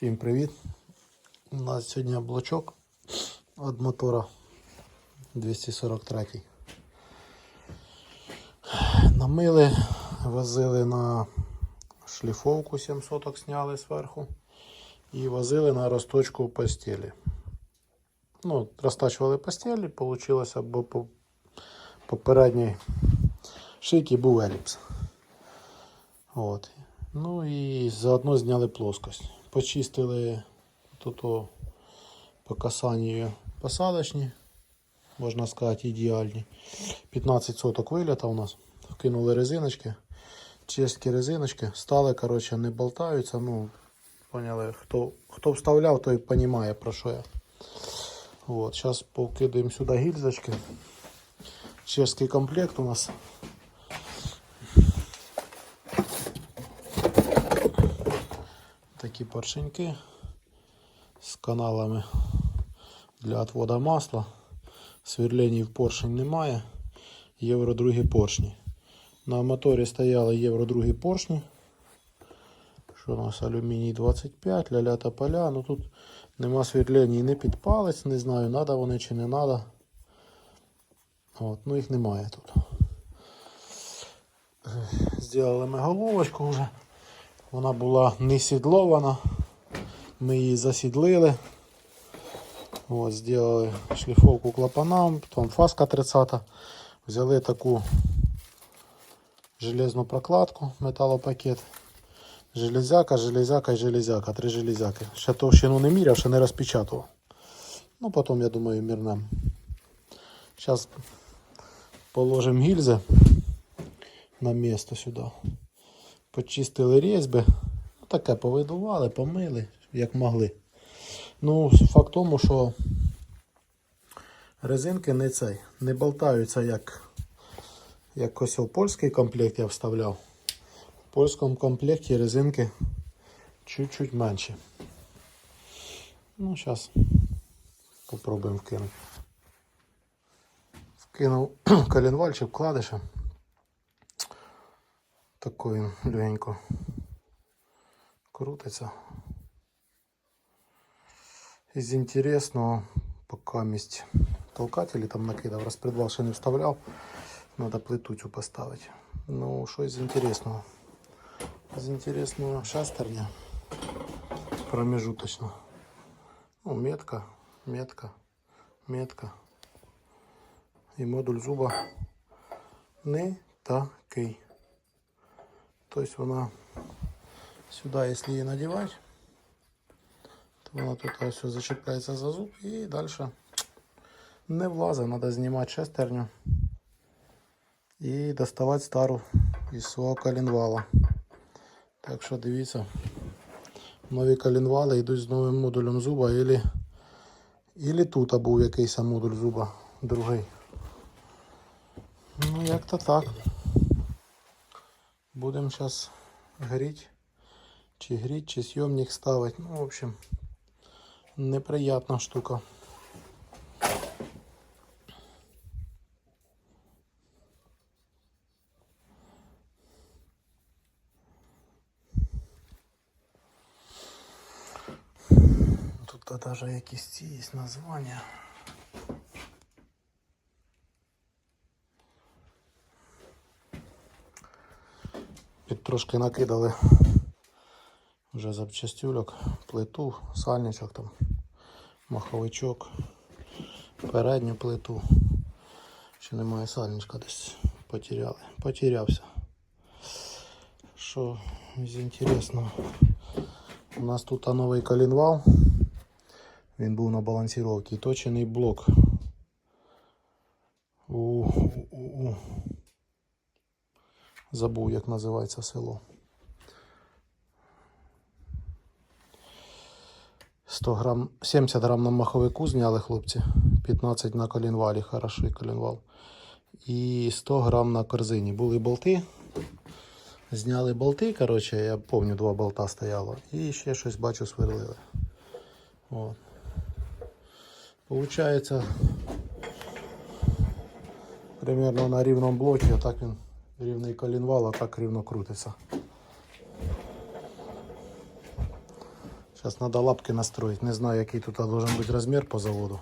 Всім привіт! У нас сьогодні блочок від мотора 243. Намили, возили на шліфовку 7 соток зняли зверху і возили на розточку постелі. Ну, розтачували постелі, вийшло, бо по попередній шийці був еліпс. От. Ну і заодно зняли плоскость. Почистили тут по касанню посадочні, можна сказати, ідеальні. 15 соток виліта у нас. Вкинули резиночки, чисткі резиночки, стали, коротше, не болтаються. Ну, поняли, хто, хто вставляв, той розуміє, про що я. От, зараз повкидаємо сюди гільзочки. Чеський комплект у нас. Такі поршеньки з каналами для отвода масла. Сверлень в поршень немає. Євро другі поршні. На моторі стояли євро другі поршні. Що у нас алюміній 25, ля-ля та поля. Ну тут нема сверлень не під палець, не знаю, надо вони чи не надо. От, ну їх немає тут. Зробили ми головочку вже. Вона була не сідлована. Ми її засідлили. От, зробили шліфовку клапанам, потім фаска 30. Взяли таку железну прокладку, металопакет. Железяка, железяка і железяка. Три железяки. Ще товщину не міряв, ще не розпечатував. Ну, потім, я думаю, мірнем. Зараз положимо гільзи на місто сюди. Почистили різьби. Ну, таке повидували, помили, як могли. Ну, факт тому, що резинки не цей, не болтаються, як, як у польський комплект я вставляв. В польському комплекті резинки чуть-чуть менші. Ну, зараз попробуємо вкинути. Вкинув коленвальчик вкладиша. Такий він легенько крутиться. Із інтересного, поки місць толкателі там накидав, розпредвал ще не вставляв. Надо плиту цю поставити. Ну, що із інтересного? З інтересного шестерня промежуточно. Ну, метка, метка, метка. І модуль зуба не такий. Тобто вона сюди, якщо її надівати, то вона тут ось зачіпляється за зуб і далі не влазить. Треба знімати шестерню і доставати стару із свого коленвала. Так що дивіться, нові коленвали йдуть з новим модулем зуба, ілі, ілі тут був якийсь модуль зуба другий. Ну, як-то так. Будемо зараз гріти, чи гріти, чи съемник ставити. Ну, в общем, неприятна штука. Тут даже якісь ці є названня. Трошки накидали вже запчастюльок, плиту, сальничок там, маховичок, передню плиту. Ще немає сальничка десь потеряли. Потерявся. Що з інтересного? У нас тут новий коленвал. Він був на балансіровці. Точений блок. У, у, у, у. Забув, як називається село. 100 грам, 70 грам на маховику зняли хлопці, 15 на колінвалі, хороший колінвал. І 100 грам на корзині. Були болти. Зняли болти, коротше, я пам'ятаю, два болта стояло. І ще щось бачу сверлили. От. Получається, примерно на рівному блокі, отак він рівний колінвал, а так рівно крутиться. Зараз треба лапки настроїти. Не знаю, який тут должен бути розмір по заводу.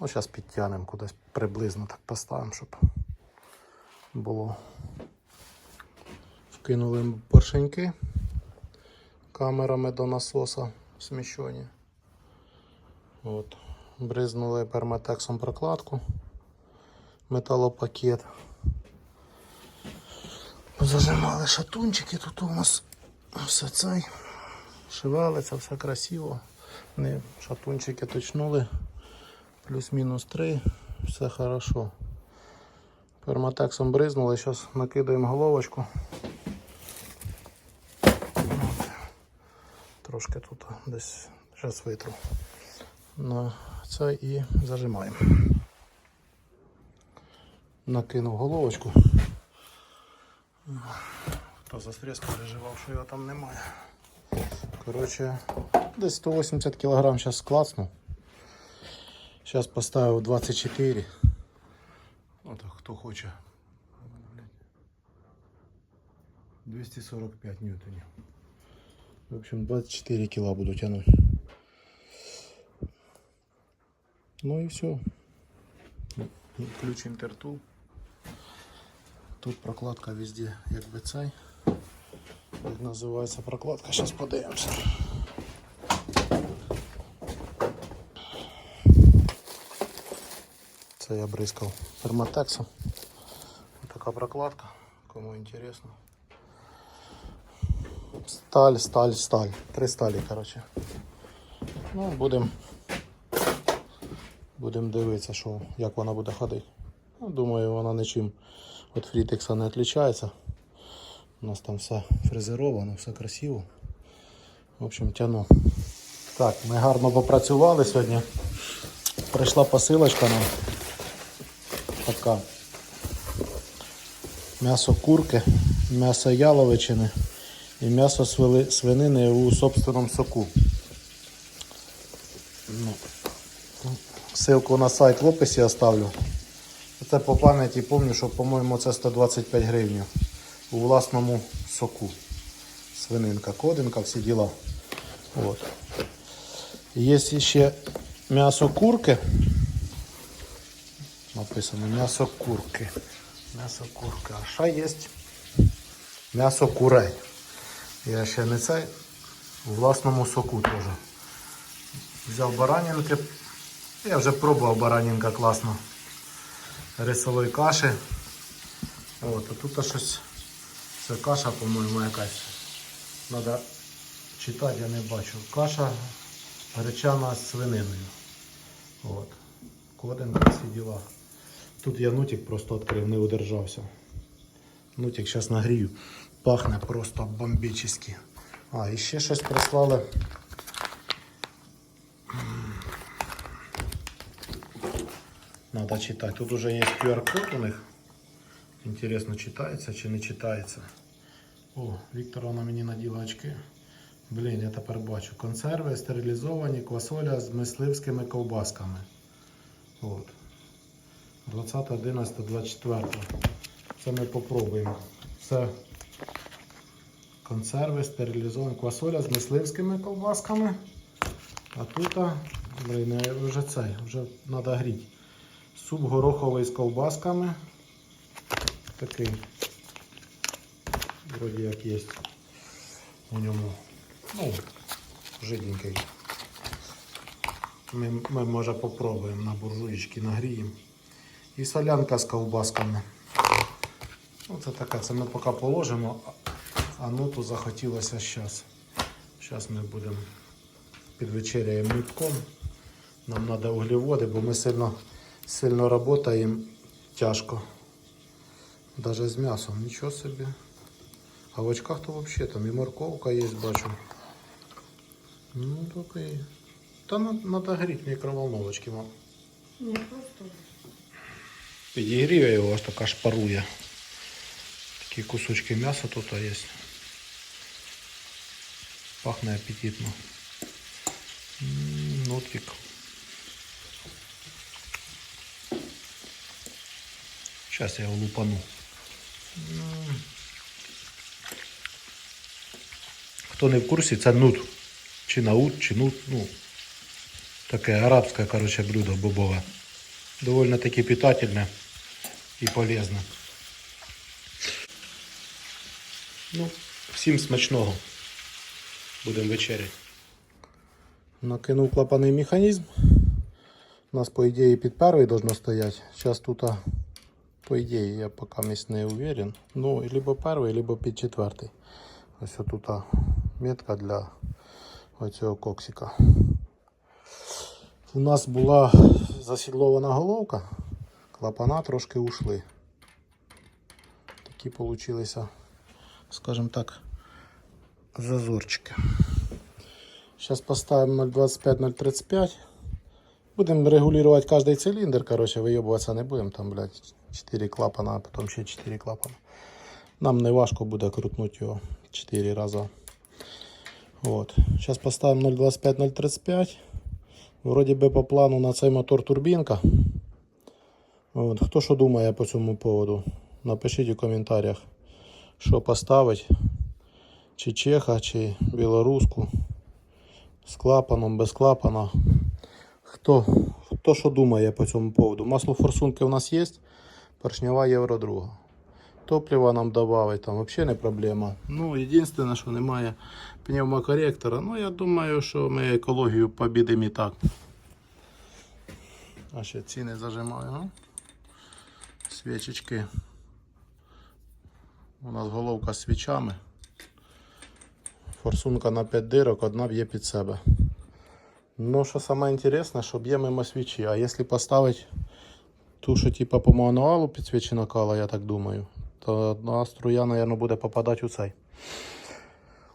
Ну, зараз підтягнемо кудись приблизно так поставимо, щоб було. Вкинули поршеньки камерами до насоса сміщені. От. Бризнули перматексом прокладку, металопакет. Зажимали шатунчики, тут у нас все цей шевелиться, все красиво. Не, шатунчики точнули. Плюс-мінус 3, все хорошо. Перматексом бризнули, зараз накидаємо головочку. Трошки тут десь зараз витру. На це і зажимаємо. Накинув головочку. Хто за стрес переживав, що його там немає. Коротше, десь 180 кг зараз клацну. Зараз поставив 24. От хто хоче. 245 ньютонів. В общем, 24 кіла буду тянуть. Ну і все. Ключ інтертул. Тут прокладка везде, якби цей. Як називається прокладка, зараз подивимося. Це я бризкав перматексом. Така прокладка, кому інтересно. Сталь, сталь, сталь. Три сталі, коротше. Ну, будемо будем дивитися, що, як вона буде ходити. Ну, думаю, вона нічим від фрітекса не відрізняється. У нас там все фрезеровано, все красиво. В общем, тяну. Так, ми гарно попрацювали сьогодні. Прийшла посилочка нам. Така. М'ясо курки, м'ясо яловичини і м'ясо свинини у собственному соку. Ну, Ссылку на сайт в описі оставлю. Це по пам'яті пам'ятаю, що, по-моєму, це 125 гривень у власному соку. Свининка, кодинка, всі діла. От. Є ще м'ясо курки. Написано м'ясо курки. М'ясо курки. А ще є м'ясо курей. Я ще не цей у власному соку теж. Взяв баранинки. Я вже пробував баранинка класно. Рисової каші. От, а тут щось. Це каша, по-моєму, якась. Треба читати, я не бачу. Каша гречана з свининою. От. Кодинка, всі діла. Тут я нутик просто відкрив, не удержався. Нутик зараз нагрію. Пахне просто бомбічно. А, і ще щось прислали. Надо читать. Тут уже есть QR-код у них. Интересно, читається чи не читається. О, Вікторовна мені наділа очки. Блін, я тепер бачу. Консерви стерилізовані, квасоля з мисливськими ковбасками. От. 20.11.24. Це ми попробуємо. Це консерви стерилізовані, квасоля з мисливськими ковбасками. А тут, блін, вже цей, вже треба гріти. Суп гороховий з ковбасками. Такий. Вроді як є у ньому. Ну, жиденький. Ми, ми може попробуємо на буржуєчки нагріємо. І солянка з ковбасками. Ну, це така, це ми поки положимо, а ноту захотілося зараз. Зараз ми будемо підвечеряємо мітком. Нам треба углеводи, бо ми сильно, сильно працюємо тяжко. Даже з м'ясом, нічого собі. А в очках то взагалі там і морковка є, бачу. Ну, такий. Та на- треба гріти мікроволновочки, мам. Не просто. Підігрів я його аж така шпарує. Такі кусочки м'яса тут є. Пахне апетитно. М, Зараз я його лупану. Хто не в курсі, це нут. чи наут, чи нут, ну, таке арабське, короче, блюдо бобове. Довольно таки питательне і полезне. Ну, всім смачного. Будемо вечеряти. Накинув клапаний механізм. У нас, по ідеї, під перший должно стояти. Зараз тут, по ідеї, я поки не уверен. Ну, либо перший, либо під четвертий. Ось тут метка для оцього коксика. У нас була засідлована головка, клапана трошки ушли. Такі получилися, скажімо так, зазорчики. Зараз поставимо 0,25-0,35. Будемо регулювати кожний циліндр, короче, вийобуватися не будемо. Там, блядь, 4 клапана, а потім ще 4 клапана. Нам не важко буде крутнути його 4 рази. От. Зараз поставимо 0,25-0,35. Вроді би по плану на цей мотор турбінка. От. Хто що думає по цьому поводу? Напишіть у коментарях, що поставить. Чи чеха, чи білоруску. З клапаном, без клапана. Хто, хто що думає по цьому поводу? Масло форсунки у нас є. Поршнева євро друга. Топлива нам додавить, там взагалі не проблема. Ну, єдине, що немає пневмокоректора. Ну, я думаю, що ми екологію побідемо і так. А ще ціни зажимаю. Ну. Свічечки. У нас головка з свічами. Форсунка на 5 дирок, одна б'є під себе. Ну, що саме інтересне, що б'є мимо свічі. А якщо поставити ту, що типа по мануалу підсвічена кала, я так думаю, то одна струя, мабуть, буде попадати у цей.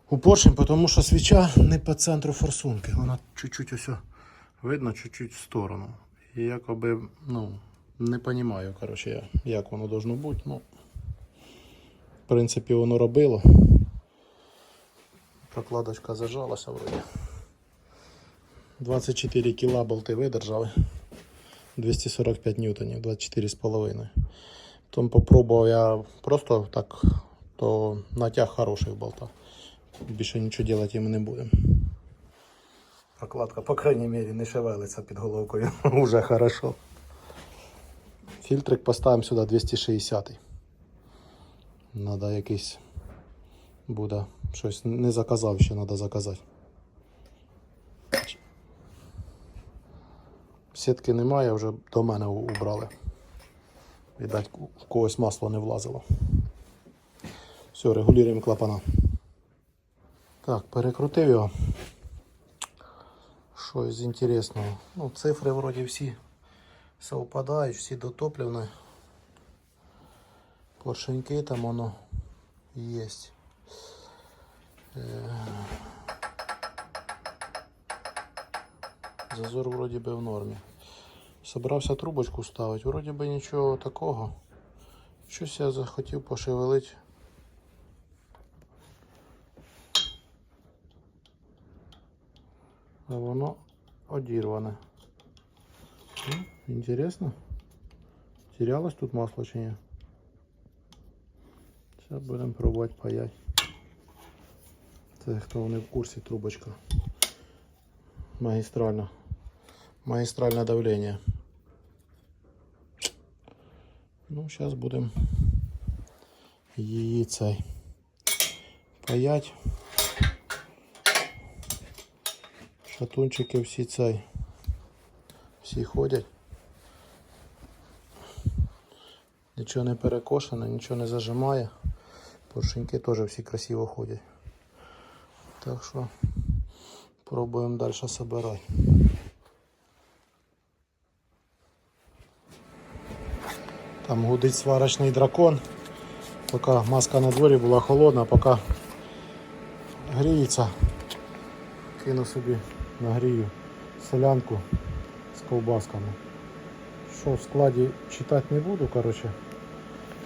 У поршень, тому що свіча не по центру форсунки. Вона чуть-чуть ось видно, чуть-чуть в сторону. І якоби, ну, не розумію, коротше, як воно должно бути. Ну, в принципі, воно робило. Прокладочка зажалася вроді. 24 кіла болти видержали. 245 ньютонів, 24,5. Потім попробував я просто так, то натяг хороший в болта. Більше нічого робити їм не будемо. Прокладка, по крайній мірі, не шевелиться під головкою. Уже хорошо. Фільтрик поставимо сюди 260. Надо якийсь буде щось не заказав ще, треба заказати. Сітки немає, вже до мене убрали. Видать, в когось масло не влазило. Все, регулюємо клапана. Так, перекрутив його. Щось інтересного. Ну, цифри вроді всі совпадають, всі дотоплені. Поршеньки там воно є. Зазор вроді би в нормі. Собрався трубочку ставити, вроді би нічого такого. Щось я захотів пошевелити. А воно одірване. Інтересно. Терялось тут масло чи ні? Зараз будемо пробувати паять. Це хто не в курсі трубочка. Магистрально. Магистральное давление. Ну, сейчас будем її цей паять. Шатунчики всі цей. Всі ходять. Нічого не перекошено, нічого не зажимає. Поршеньки теж всі красиво ходять. Так що пробуємо далі собирати. Там гудить сварочний дракон. Поки маска на дворі була холодна, поки гріється, кину собі нагрію солянку з ковбасками. Що в складі читати не буду, коротше.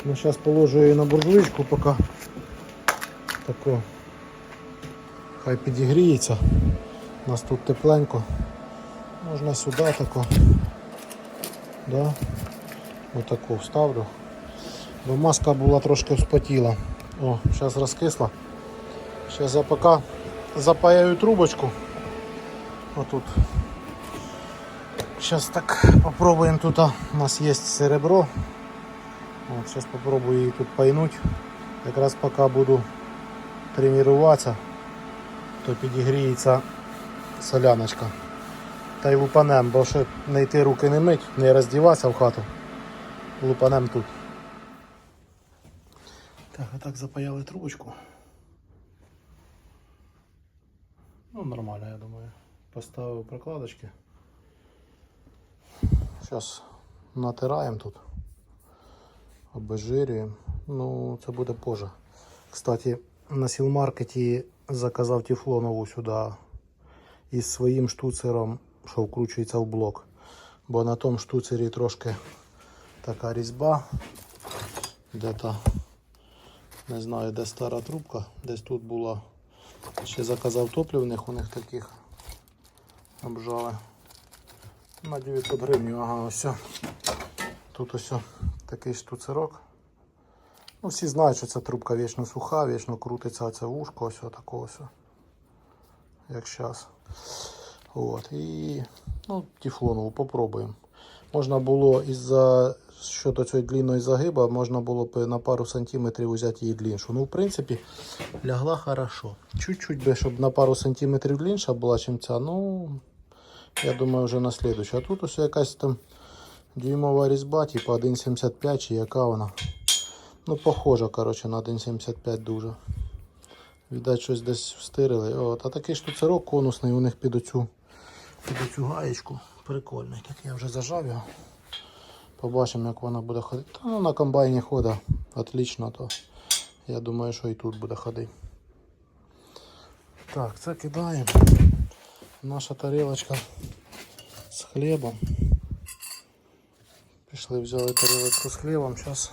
Ну, зараз положу її на буржуйку, поки тако хай підігріється. У нас тут тепленько. Можна сюди тако. Да. Отаку вставлю. Бо маска була трошки вспотіла. О, зараз розкисла. Зараз я поки запаяю трубочку Отут. Сейчас так попробуем тут. У нас есть серебро. Сейчас попробую її тут пайнуть. Якраз поки буду тренуватися, то підігріється соляночка. Та й лупанем, бо ще не йти руки не мить, не роздіватися в хату. Лупанем тут. Так, а так запаяли трубочку. Ну, нормально, я думаю. Поставив прокладочки. Зараз натираємо тут. Обезжирюємо. Ну, це буде позже. Кстати, на сілмаркеті заказав тефлонову сюди із своїм штуцером, що вкручується в блок. Бо на тому штуцері трошки така різьба. Де-то не знаю, де стара трубка, десь тут була. Ще заказав топлівних, у них таких обжали. На 900 гривень, ага, ось. Тут ось такий штуцерок. Ну, всі знають, що ця трубка вічно суха, вічно крутиться оце вушко, ось такого ось. Як зараз. От. І ну, тефлонову попробуємо. Можна було із-за щодо цієї длинної загиба, можна було б на пару сантиметрів взяти її длиншу. Ну, в принципі, лягла хорошо. Чуть-чуть би, щоб на пару сантиметрів длинша була, чим ця. Ну, я думаю, вже на слідуючу. А тут ось якась там дюймова різьба, типу 1,75 чи яка вона. Ну, похожа, коротше, на 1,75 дуже. Віддать, щось десь встирили. От. А такий штуцерок конусний у них під оцю, під оцю гаєчку. Прикольний. Так я вже зажав його. Побачимо, як вона буде ходити. Та ну, на комбайні ходить отлично, то я думаю, що і тут буде ходити. Так, це кидаємо. Наша тарілочка з хлібом. Пішли, взяли тарілочку з хлібом. Зараз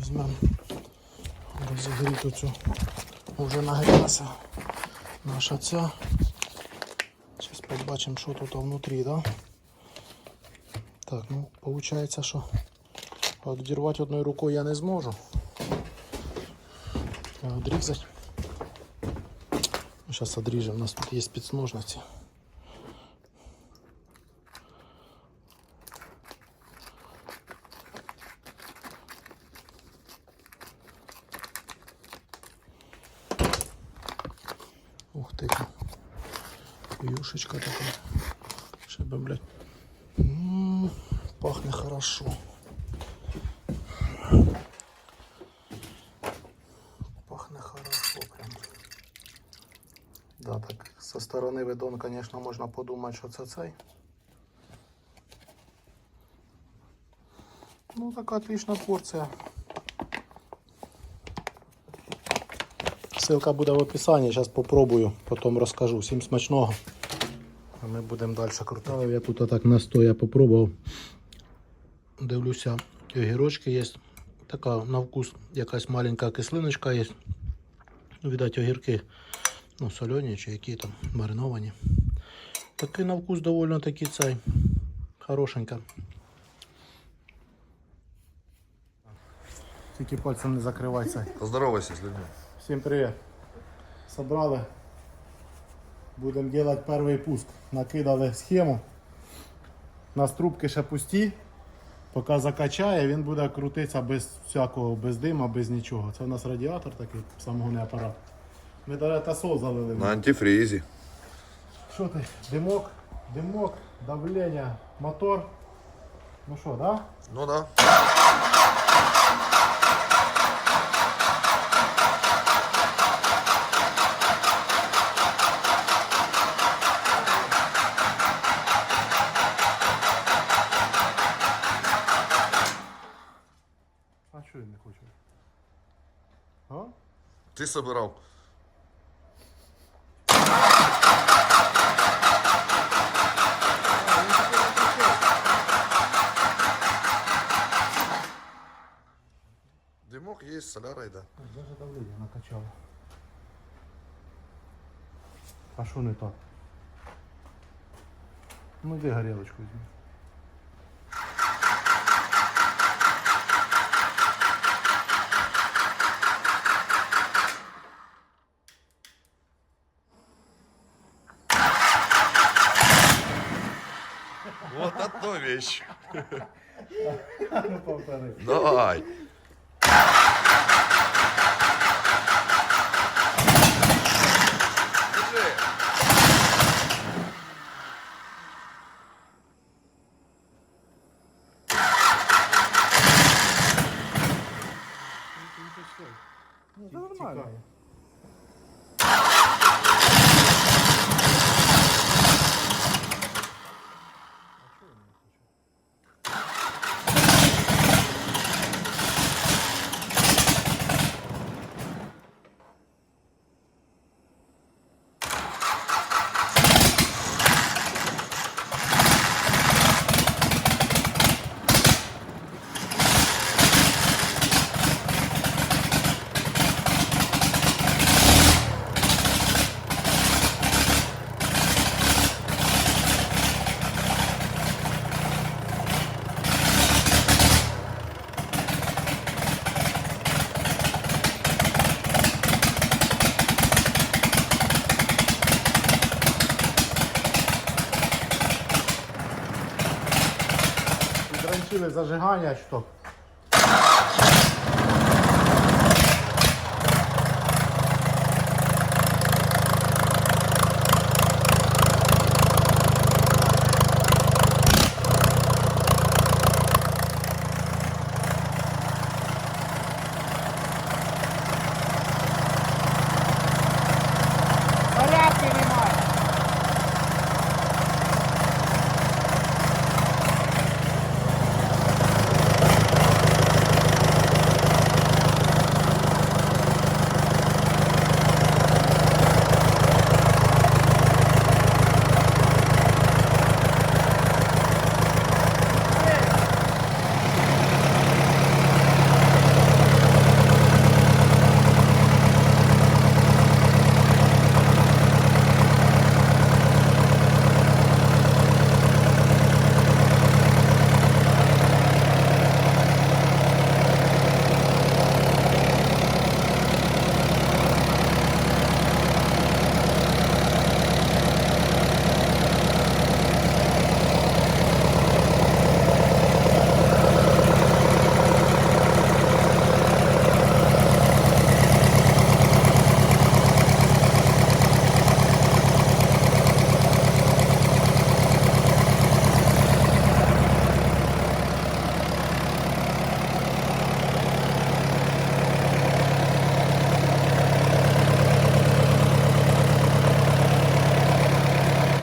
візьмемо розігріту цю. Вже нагрілася наша ця. Зараз побачимо, що тут внутрі, да? Так, ну, виходить, що відірвати одною рукою я не зможу. А Відрізати. Зараз одріжемо, у нас тут є спецножниці. Ух ти. Юшечка така. Щоб, блядь. М, Пахне хорошо. Пахне хорошо прям. Да, так, со сторони видон, конечно, можна подумати, що це цей. Ну, така отлична порція. Ссылка буде в описанні, зараз попробую, потім розкажу. Всім смачного. А ми будемо далі крутити. Я тут отак настоя попробував. Дивлюся, огірочки є. Така на вкус якась маленька кислиночка є. Видать, огірки ну, солені чи які там мариновані. Такий на вкус доволі таки цей. Хорошенька. Тільки пальцем не закривайся. Поздоровайся с людьми. Всем привет. Собрали. Будемо делать перший пуск. Накидали схему. У нас трубки ще пусті. Поки закачає, він буде крутитися без всякого, без дима, без нічого. Це у нас радіатор такий, самогонний апарат. Ми навіть тасол залили. На антифризе. Що ти? Димок, димок, давлення, мотор. Ну що, да? Ну да. А що він не хоче? А? Ты собирал. Движок есть, соляра йде. Даже давление накачало. А що не так? Ну где горелочку? візьми. Вот одну вещь. Ну, Давай. Зажигання, що